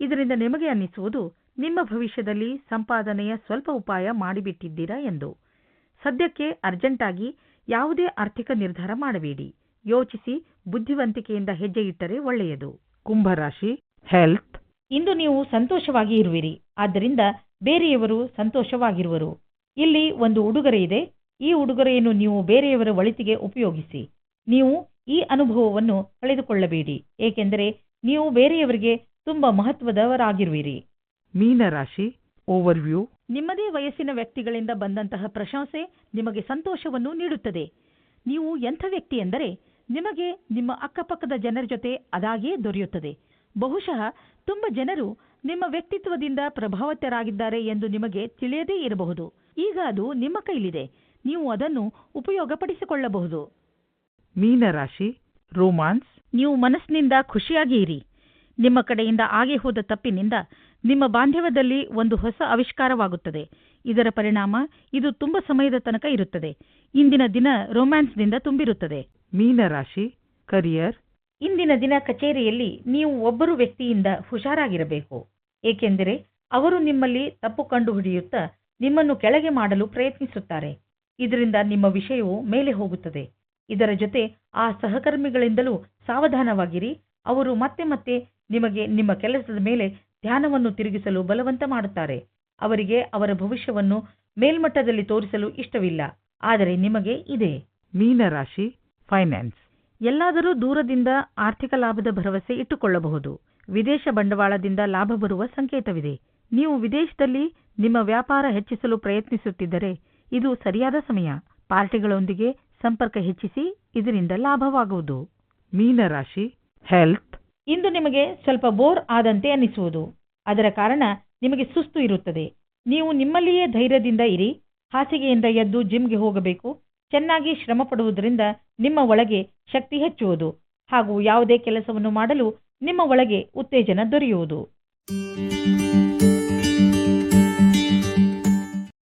ಇದರಿಂದ ನಿಮಗೆ ಅನ್ನಿಸುವುದು ನಿಮ್ಮ ಭವಿಷ್ಯದಲ್ಲಿ ಸಂಪಾದನೆಯ ಸ್ವಲ್ಪ ಉಪಾಯ ಮಾಡಿಬಿಟ್ಟಿದ್ದೀರಾ ಎಂದು. ಸದ್ಯಕ್ಕೆ ಅರ್ಜೆಂಟಾಗಿ ಯಾವುದೇ ಆರ್ಥಿಕ ನಿರ್ಧಾರ ಮಾಡಬೇಡಿ. ಯೋಚಿಸಿ ಬುದ್ಧಿವಂತಿಕೆಯಿಂದ ಹೆಜ್ಜೆ ಇಟ್ಟರೆ ಒಳ್ಳೆಯದು. ಕುಂಭರಾಶಿ ಹೆಲ್ತ್ ಇಂದು ನೀವು ಸಂತೋಷವಾಗಿ ಇರುವಿರಿ. ಆದ್ದರಿಂದ ಬೇರೆಯವರು ಸಂತೋಷವಾಗಿರುವರು. ಇಲ್ಲಿ ಒಂದು ಉಡುಗೊರೆ ಇದೆ. ಈ ಉಡುಗೊರೆಯನ್ನು ನೀವು ಬೇರೆಯವರ ಒಳಿತಿಗೆ ಉಪಯೋಗಿಸಿ. ನೀವು ಈ ಅನುಭವವನ್ನು ಕಳೆದುಕೊಳ್ಳಬೇಡಿ. ಏಕೆಂದರೆ ನೀವು ಬೇರೆಯವರಿಗೆ ತುಂಬಾ ಮಹತ್ವದವರಾಗಿರುವಿರಿ. ಮೀನರಾಶಿ ಓವರ್ವ್ಯೂ ನಿಮ್ಮದೇ ವಯಸ್ಸಿನ ವ್ಯಕ್ತಿಗಳಿಂದ ಬಂದಂತಹ ಪ್ರಶಂಸೆ ನಿಮಗೆ ಸಂತೋಷವನ್ನು ನೀಡುತ್ತದೆ. ನೀವು ಎಂಥ ವ್ಯಕ್ತಿ ಎಂದರೆ ನಿಮಗೆ ನಿಮ್ಮ ಅಕ್ಕಪಕ್ಕದ ಜನರ ಜೊತೆ ಅದಾಗಿಯೇ ದೊರೆಯುತ್ತದೆ. ಬಹುಶಃ ತುಂಬ ಜನರು ನಿಮ್ಮ ವ್ಯಕ್ತಿತ್ವದಿಂದ ಪ್ರಭಾವಿತರಾಗಿದ್ದಾರೆ ಎಂದು ನಿಮಗೆ ತಿಳಿಯದೇ ಇರಬಹುದು. ಈಗ ಅದು ನಿಮ್ಮ ಕೈಲಿದೆ. ನೀವು ಅದನ್ನು ಉಪಯೋಗಪಡಿಸಿಕೊಳ್ಳಬಹುದು. ಮೀನರಾಶಿ ರೋಮಾನ್ಸ್. ನೀವು ಮನಸ್ಸಿನಿಂದ ಖುಷಿಯಾಗಿ ಇರಿ. ನಿಮ್ಮ ಕಡೆಯಿಂದ ಆಗಿ ಹೋದ ತಪ್ಪಿನಿಂದ ನಿಮ್ಮ ಬಾಂಧವ್ಯದಲ್ಲಿ ಒಂದು ಹೊಸ ಆವಿಷ್ಕಾರವಾಗುತ್ತದೆ. ಇದರ ಪರಿಣಾಮ ಇದು ತುಂಬ ಸಮಯದ ತನಕ ಇರುತ್ತದೆ. ಇಂದಿನ ದಿನ ರೊಮ್ಯಾನ್ಸ್ನಿಂದ ತುಂಬಿರುತ್ತದೆ. ಮೀನರಾಶಿ ಕರಿಯರ್ ಇಂದಿನ ದಿನ ಕಚೇರಿಯಲ್ಲಿ ನೀವು ಒಬ್ಬರು ವ್ಯಕ್ತಿಯಿಂದ ಹುಷಾರಾಗಿರಬೇಕು. ಏಕೆಂದರೆ ಅವರು ನಿಮ್ಮಲ್ಲಿ ತಪ್ಪು ಕಂಡುಹಿಡಿಯುತ್ತಾ ನಿಮ್ಮನ್ನು ಕೆಳಗೆ ಮಾಡಲು ಪ್ರಯತ್ನಿಸುತ್ತಾರೆ. ಇದರಿಂದ ನಿಮ್ಮ ವಿಷಯವು ಮೇಲೆ ಹೋಗುತ್ತದೆ. ಇದರ ಜೊತೆ ಆ ಸಹಕರ್ಮಿಗಳಿಂದಲೂ ಸಾವಧಾನವಾಗಿರಿ. ಅವರು ಮತ್ತೆ ಮತ್ತೆ ನಿಮಗೆ ನಿಮ್ಮ ಕೆಲಸದ ಮೇಲೆ ಧ್ಯಾನವನ್ನು ತಿರುಗಿಸಲು ಬಲವಂತ ಮಾಡುತ್ತಾರೆ. ಅವರಿಗೆ ಅವರ ಭವಿಷ್ಯವನ್ನು ಮೇಲ್ಮಟ್ಟದಲ್ಲಿ ತೋರಿಸಲು ಇಷ್ಟವಿಲ್ಲ. ಆದರೆ ನಿಮಗೆ ಇದೆ. ಮೀನರಾಶಿ ಫೈನಾನ್ಸ್ ಎಲ್ಲಾದರೂ ದೂರದಿಂದ ಆರ್ಥಿಕ ಲಾಭದ ಭರವಸೆ ಇಟ್ಟುಕೊಳ್ಳಬಹುದು. ವಿದೇಶ ಬಂಡವಾಳದಿಂದ ಲಾಭ ಬರುವ ಸಂಕೇತವಿದೆ. ನೀವು ವಿದೇಶದಲ್ಲಿ ನಿಮ್ಮ ವ್ಯಾಪಾರ ಹೆಚ್ಚಿಸಲು ಪ್ರಯತ್ನಿಸುತ್ತಿದ್ದರೆ ಇದು ಸರಿಯಾದ ಸಮಯ. ಪಾರ್ಟಿಗಳೊಂದಿಗೆ ಸಂಪರ್ಕ ಹೆಚ್ಚಿಸಿ ಇದರಿಂದ ಲಾಭವಾಗುವುದು. ಮೀನರಾಶಿ ಹೆಲ್ತ್ ಇಂದು ನಿಮಗೆ ಸ್ವಲ್ಪ ಬೋರ್ ಆದಂತೆ ಅನ್ನಿಸುವುದು. ಅದರ ಕಾರಣ ನಿಮಗೆ ಸುಸ್ತು ಇರುತ್ತದೆ. ನೀವು ನಿಮ್ಮಲ್ಲಿಯೇ ಧೈರ್ಯದಿಂದ ಇರಿ. ಹಾಸಿಗೆಯಿಂದ ಎದ್ದು ಜಿಮ್ಗೆ ಹೋಗಬೇಕು. ಚೆನ್ನಾಗಿ ಶ್ರಮ ಪಡುವುದರಿಂದ ನಿಮ್ಮ ಒಳಗೆ ಶಕ್ತಿ ಹೆಚ್ಚುವುದು. ಹಾಗೂ ಯಾವುದೇ ಕೆಲಸವನ್ನು ಮಾಡಲು ನಿಮ್ಮ ಒಳಗೆ ಉತ್ತೇಜನ ದೊರೆಯುವುದು.